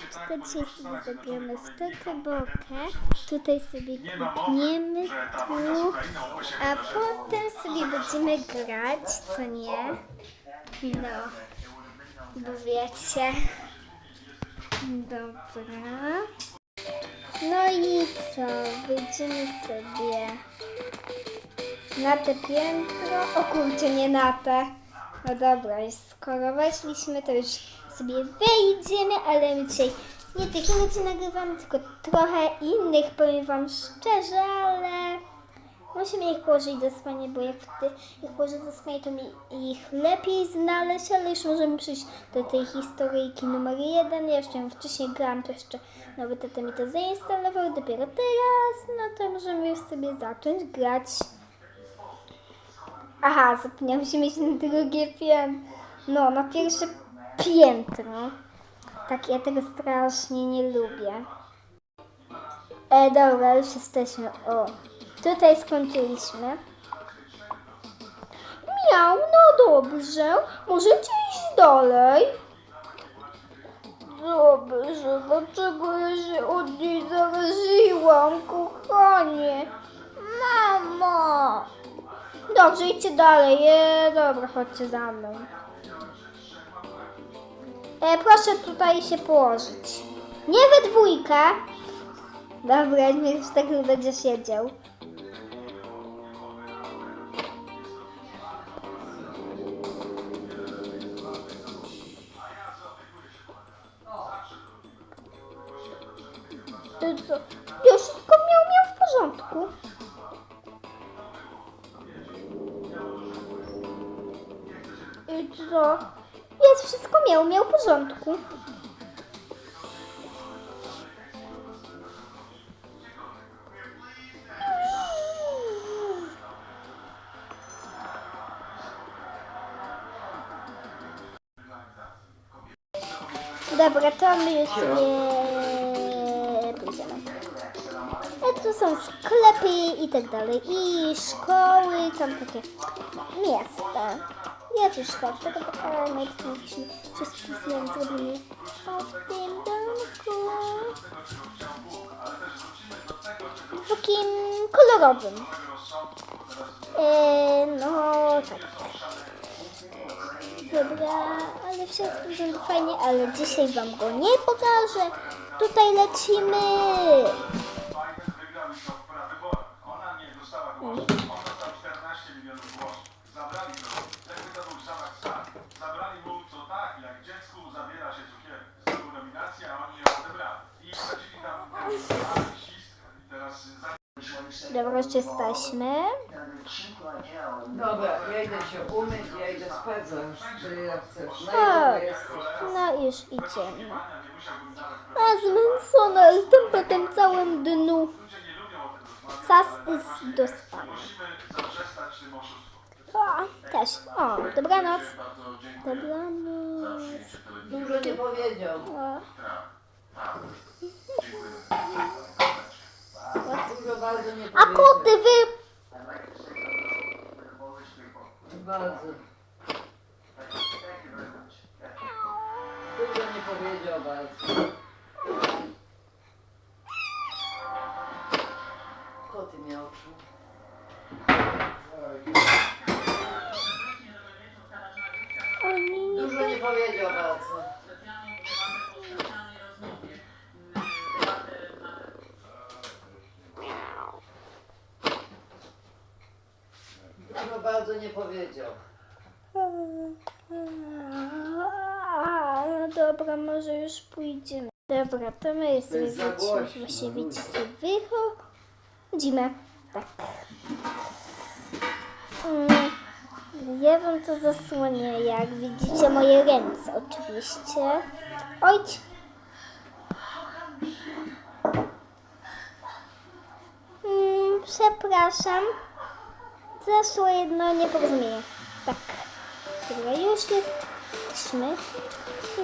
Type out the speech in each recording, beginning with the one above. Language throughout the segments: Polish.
Tylko dzisiaj sobie zagramy w. Tutaj sobie klikniemy tu, a potem sobie będziemy grać, co nie? No, bo wiecie. Dobra. No i co? Wyjdziemy sobie na te piętro. O kurczę, nie na te. No dobra, skoro weszliśmy, to już sobie wejdziemy, ale dzisiaj nie takie rzeczy nagrywamy, tylko trochę innych, powiem wam szczerze, ale musimy ich położyć do spania, bo jak ich położę do spania, to mi ich lepiej znaleźć, ale już możemy przyjść do tej historyjki numer jeden. Ja jeszcze ją wcześniej grałam, to jeszcze nowy tata mi to zainstalował, dopiero teraz, no to możemy już sobie zacząć grać. Aha, zapomniałam się mieć na drugie piętro. No, na pierwsze piętro. Tak, ja tego strasznie nie lubię. E, dobra, już jesteśmy. O, tutaj skończyliśmy. Miał, no dobrze. Możecie iść dalej. Dobrze, dlaczego ja się od niej zaraziłam, kochanie? Mamo! Dobrze, idźcie dalej. E, dobra, chodźcie za mną. E, proszę tutaj się położyć. Nie we dwójkę. Dobra, niech tak będzie siedział. To co? Ja miał, miał w porządku. I co? Jest, wszystko miał, miał w porządku. Dobra, to my już nie pójdziemy. A tu są sklepy i tak dalej. I szkoły, tam takie miasta. Też tak, tego pokażę najpierw wszystko sobie zrobimy. A w tym domku takim kolorowym. E, no tak. Dobra, ale wszystko wygląda fajnie, ale dzisiaj wam go nie pokażę. Tutaj lecimy. Biden wygrał już od praw wyborach. Ona nie dostała głosu. On dostał 14 milionów głosów. Zabrali go. Jakby to był zamach stanu. Zabrali mu co tak, jak dziecku zabiera się cukier. Znowu nominacja, a oni ją odebrali. I wsadzili tam ten ścisk. I teraz za Dobra, już jesteśmy. Dobra, ja idę się umyć, ja idę spać zaraz, czy ja chcesz. Jesteś? No już idziemy. A zmęczona jestem po tym całym dniu. Czas jest do spania. O, też. O, dobranoc. Dobranoc. Dużo nie powiedział. O, Dużo bardzo nie A koty wy... Bardzo. Dużo nie powiedział bardzo. Koty miał oczu. Oni nie... Dużo nie powiedział bardzo. Bardzo nie powiedział. A, no dobra, może już pójdziemy. Dobra, to my już sobie jest za głośno, właśnie no. widzicie, wychodzimy. Tak. Mm, Ja wam to zasłonię, jak widzicie moje ręce oczywiście. Ojć. Mm, przepraszam. Zaszło jedno nieporozumienie. Tak. Dobra, już jesteśmy.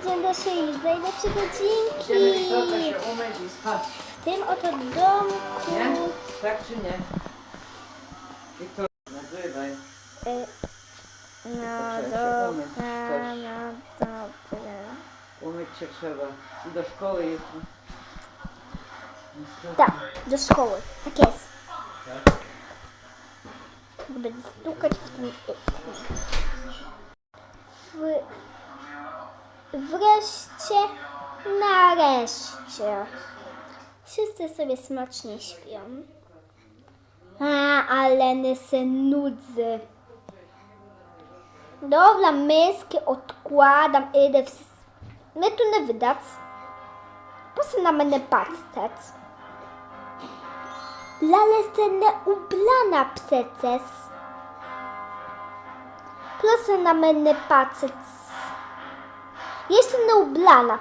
Idziemy do siebie, daj do przygodzinki. Idziemy się umyć i spać. W tym oto domku. Nie? Tak czy nie? Wiktor, nagrywaj. Y, No się dobra, umyć no dobra. Umyć jeszcze trzeba. I do szkoły jutro. Tak, do szkoły. Tak jest. Będę stukać w ten w... Wreszcie, nareszcie. Wszyscy sobie smacznie śpią. A, ale se nudzę. Dobra, myski odkładam, idę w... My tu nie wydać. Proszę na mnie patrzeć. Lale ne ublana przecież. Proszę na mnie patrzeć. Jestem ublana.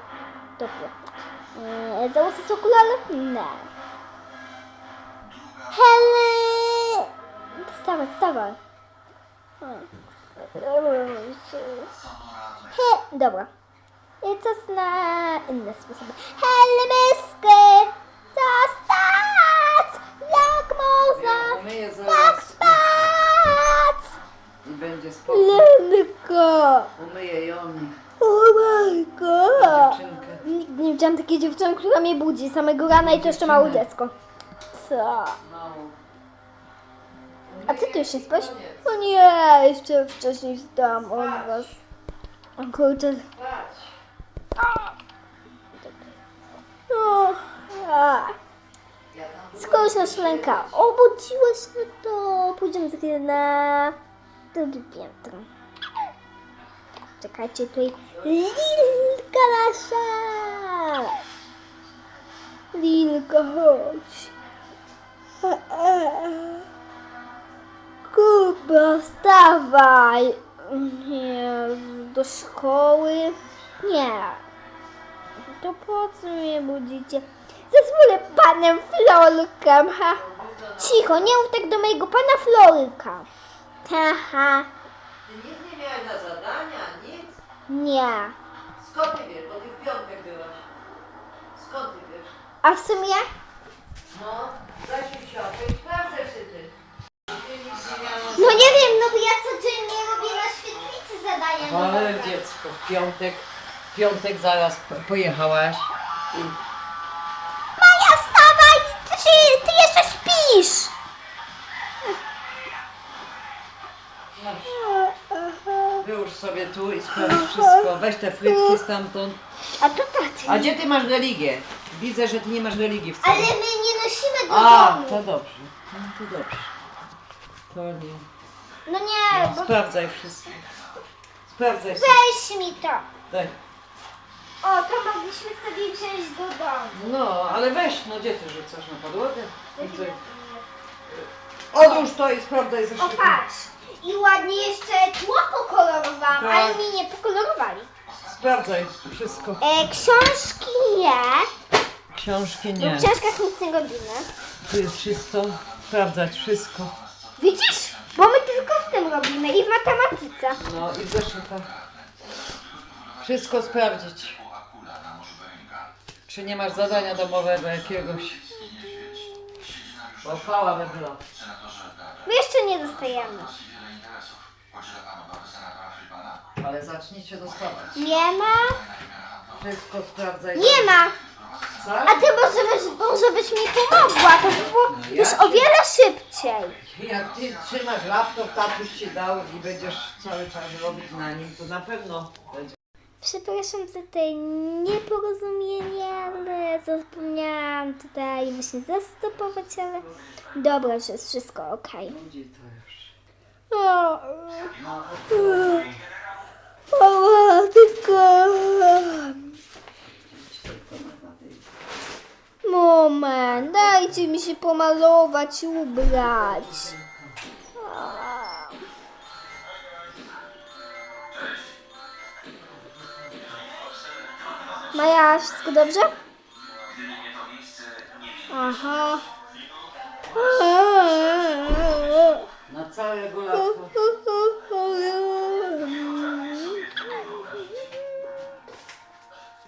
Dobra. Eee, założyć okulary? Nie. Hele! Wstawaj, wstawaj. He, dobra. I czas na inne sposoby. Helmysky! Zostać! Umyję zaraz i będzie spokój. Lenko! Umyję ją. My god! Dziewczynkę. Nigdy nie widziałam takiej dziewczyny, która mnie budzi samego rana i to jeszcze małe dziecko. Co? Małą. A ty już nie spać? O nie, jeszcze wcześniej wstałam od was. O kurczę. Spać. O, a. Skoro już nasz lęka obudziłeś, no to pójdziemy chwilę na drugie piętro. Czekajcie, tutaj Lilka nasza! Lilka, chodź. Kuba, wstawaj! Nie, do szkoły? Nie. To po co mnie budzicie? Zezwolę panem Florkiem, ha. Cicho, nie mów tak do mojego pana Florka. Haha, Ty nic nie miałeś na zadania, nic? nie. Skąd ty wiesz? Bo ty w piątek byłaś. Skąd ty wiesz? A w sumie? No, Zasiu siatę i sprawdzę się ty. Ty nic nie miałaś. No nie wiem, no bo ja codziennie robię na świetlicy zadania. Ale domowe. dziecko, w piątek, w piątek zaraz po- pojechałaś. I Maja, wstawaj! Ty, się- ty jeszcze śpisz! wyłóż sobie tu i sprawdź wszystko. Weź te frytki stamtąd. A to taty. A gdzie ty masz religię? Widzę, że ty nie masz religii wcale. Ale my nie nosimy do A, domu. to dobrze. No to dobrze. To nie. No nie, No, bo sprawdzaj wszystko. Sprawdzaj wszystko. weź mi to. Daj. O, to mogliśmy sobie wziąć do domu. No, ale weź, no gdzie ty rzucasz na podłogę? I co? Odłóż to i sprawdzaj ze O, patrz. I ładnie jeszcze tło pokolorowałam, Tak. ale mi nie pokolorowali. Sprawdzaj wszystko. E, książki nie. Książki Bo nie. w książkach nic nie robimy. Tu jest czysto. Sprawdzać wszystko. Widzisz? Bo my tylko w tym robimy i w matematyce. No i w zeszytach. Wszystko sprawdzić. Czy nie masz zadania domowego jakiegoś? Bo chwała by była. My jeszcze nie dostajemy. Ale zacznijcie dostawać. Nie ma? Wszystko sprawdzaj. Nie ma. Co? A ty może byś, może byś mi pomogła, to by było No już o wiele szybciej. Jak ty trzymasz laptop, tatuś ci dał i będziesz cały czas robić na nim, to na pewno będzie. Przepraszam za te nieporozumienie, ale zapomniałam tutaj właśnie zastopować, ale dobra, że jest wszystko to już. O, No, o, tylko... Moment, dajcie mi się pomalować i ubrać. Maja, wszystko dobrze? Aha. na całego laptop.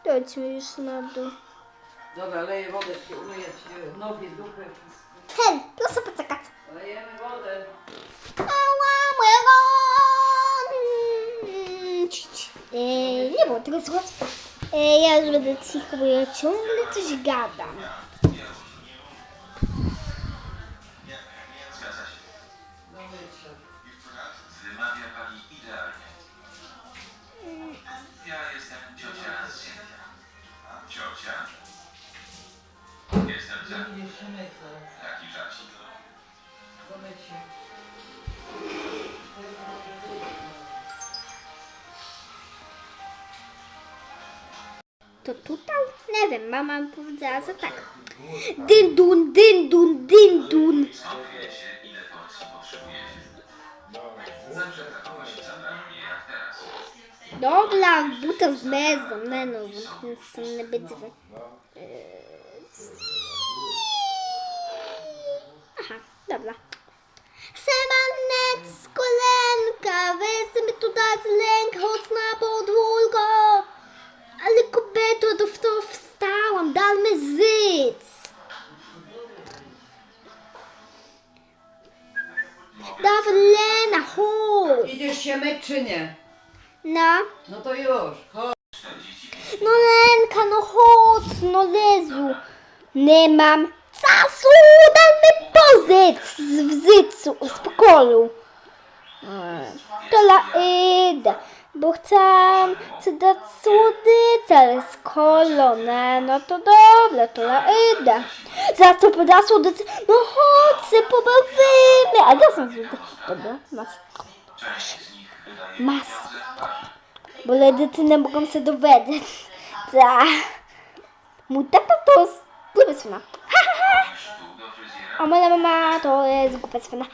Chodźmy już na dół. Dobra, leję wodę, się umyję ci nogi, wszystko. Hen, proszę poczekać. Lejemy wodę. Ała, ci. Eee, nie było tego słychać. E, ja już będę cicho, bo ja ciągle coś gadam. 7. Mama powiedziała, że tak. Dyn dun, dyn dun, dyn dun. Dobra, buta z mezą, meno, nie będzie... Aha, dobra. Semanet z kolenka, weźmy tu z lęk, chodź na podwórko. Ale kobieta to w to w daj mi zyc. Dawaj Lena, chodź. Idziesz się myć czy nie? No. No to już, chodź. No Lenka, no chodź, no Lezu. Nie mam czasu, daj mi pozyc w zycu, w pokoju. To la idę, bo chcę ci dać słodycze, ale z kolone, no to dobra, to la idę. Za co poda słodycze? No chodź, się pobawimy. A ja są słodycze. Dobra, masz. Część z nich wydaje Mas. pieniądze. Bo ledyty nie mogą się dowiedzieć. Ta. Mój tata to jest głupia fryzjera. A moja mama to jest głupia swina.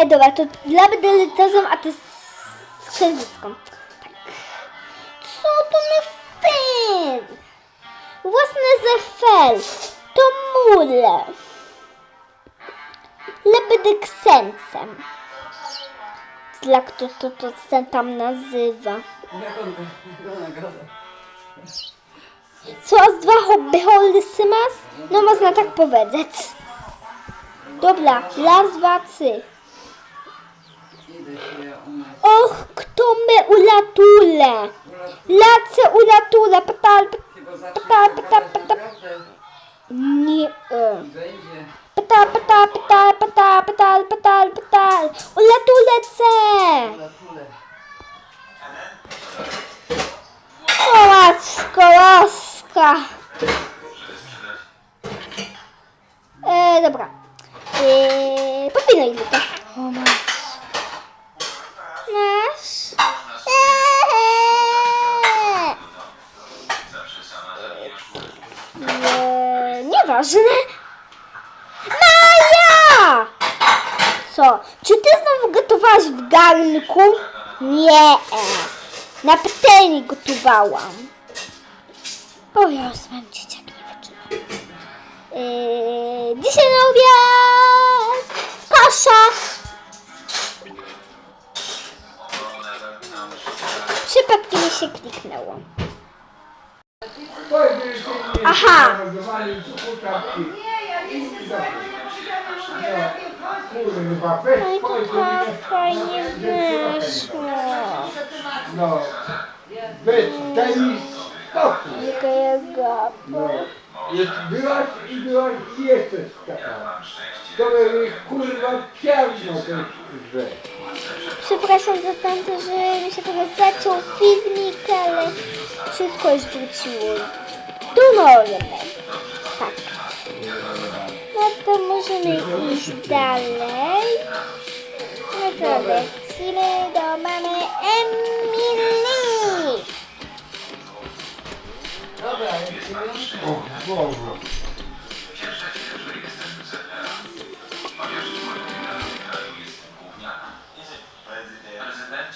E dobra, to dla deletazem, a ty z księżycką. Tak. Co to my fel? Własne ze fel. To mule. Lebedy ksencem. Jak to, to, to se tam nazywa. Co z dwa hobby holdy masz? No można tak powiedzieć. Dobra, raz, dwa, trzy. Och, kto my ulatule? Lace ulatule, pata, gadać pata. naprawdę nie, e. Pata, pata, pata, pata, patal, patal, patal. Ulatulece. Tule, tule. O, matko, łaska. E, dobra. E, popinaj to. O, matko. Masz? Eee. Nieważne. Maja! Co? Czy ty znowu gotowałaś w garnku? Nie. Na patelni gotowałam. O, ja mam dzieciak nie wytrzymam. Yy, dzisiaj na obiad kasza. Przypadkiem mi się kliknęło. Aha. No i to fajnie wyszło. No, mi spokój. Jaka jest gapa. No, jest, byłaś i byłaś i jesteś taka. To by kurwa piarno też rzecz. Przepraszam za tamto, że mi się trochę zaciął filmik, ale wszystko już wróciło do normy. Tak. No to możemy iść dalej. No to lecimy do mamy Emily. Dobra, lecimy. O Boże.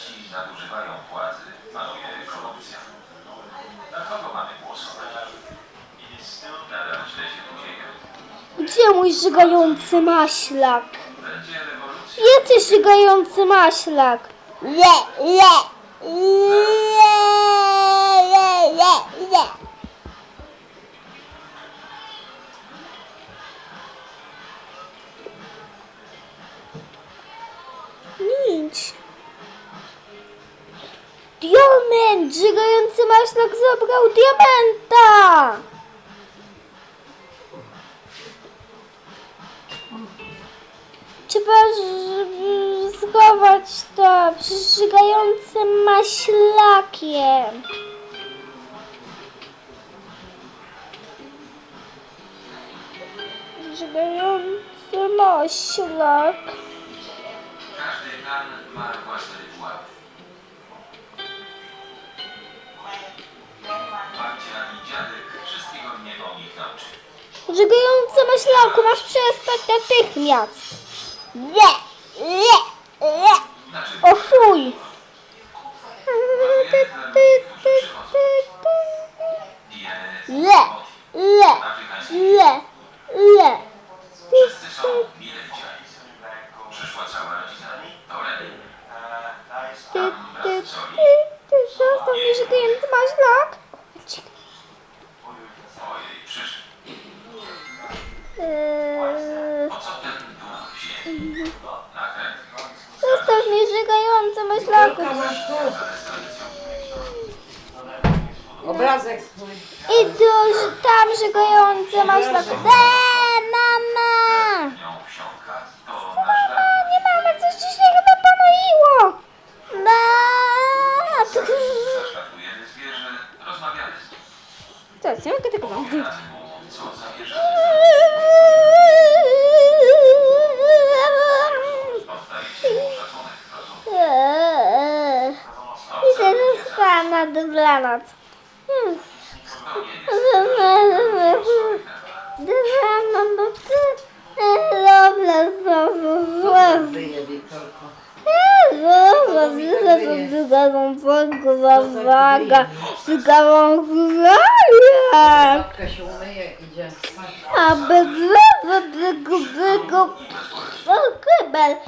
Prezydenci nadużywają władzy, panuje korupcja. Na kogo mamy głosować? Nadal źle się tu dzieje. Gdzie mój żygający maślak? Będzie rewolucja. Jesteś żygający maślak. Le, le, le, le, Trzeba schować to przeszygającym maślakiem. Żygający maślak. Każdy ma Żygający maślaku, masz przestać natychmiast. Nie, nie, nie. Znaczy, O fuj. kaşı olmaya yiyeceğim. Ben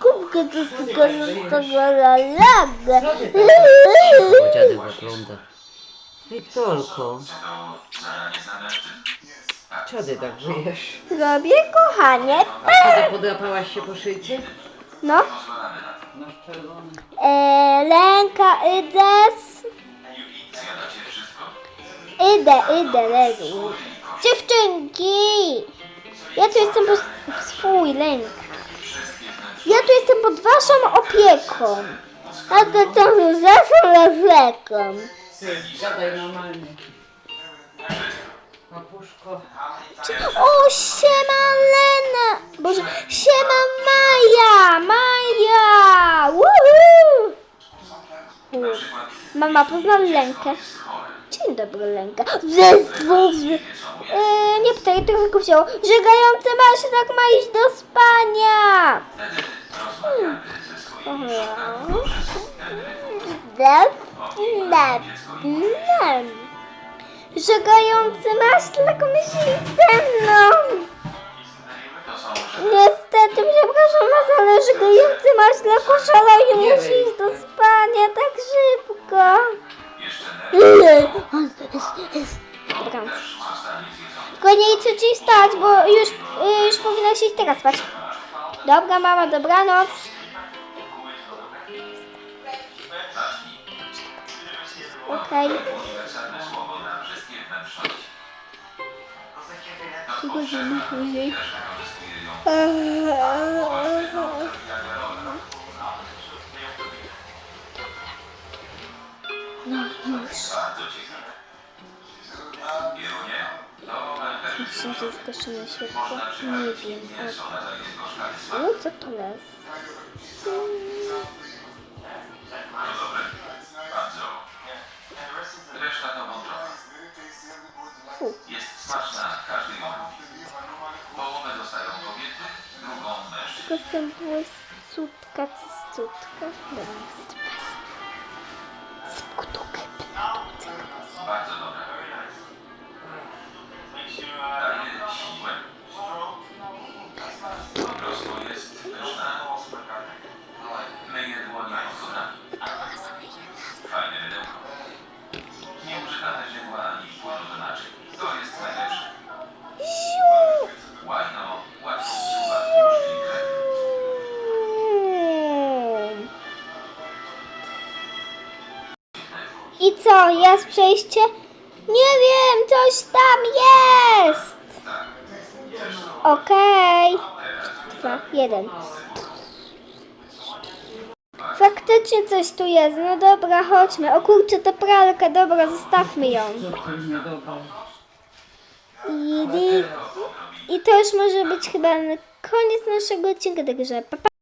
Kubkę to tylko laga. Bo dziadek zagląda. Wiktorko, co ty tak wyjesz? Robię kochanie. A ty podrapałaś się po szyjce? No. Na. E, Lenka, idę. s- Zjadacie wszystko? Idę, idę, leżu. Dziewczynki! Ja tu jestem pod swój lęk. Wszystkie wnętrze. Ja tu jestem pod waszą opieką. A to za waszą opieką. Gadaj normalnie. Papuszko. O, siema Lena! Boże, siema Maja! Maja! Woohoo! Mama, poznam Lenkę. Dzień dobry, Lenka. Zezwól. E, pytaj, to tylko wzięło. Żegający maślak ma iść do spania. Nem. Żegający maślak myśli ze mną. Niestety, przepraszam was, ale żegający maślak oszalał i Nie musi iść do spania tak szybko. jeszcze nerwy Dobranoc. też zostanie zjedzony. Tylko nie idźcie ci stać, bo już, już powinnaś iść teraz spać. Dobra, mama, dobranoc. Okej. Wnętrzności. Trzy godziny No już. się, że zgasimy światło? Nie wiem. O, no, o co to jest? Reszta to wątroba. Jest smaczna, każdy ją lubi. Połowę dostają kobiety, drugą mężczyźni. Tylko jestem błyscutka, cystutka. Dobra, jest bez. Spkutuk, Bardzo dobra siłę. Rosło Nie używa źdźbła ani płonu do. To jest najlepsze. Łatwo usuwa. I co, jest przejście? Nie wiem, coś tam jest! Okej. Dwa, jeden. Faktycznie coś tu jest. No dobra, chodźmy. O kurczę, to pralka. Dobra, zostawmy ją. I, I to już może być chyba koniec naszego odcinka, także pa, pa.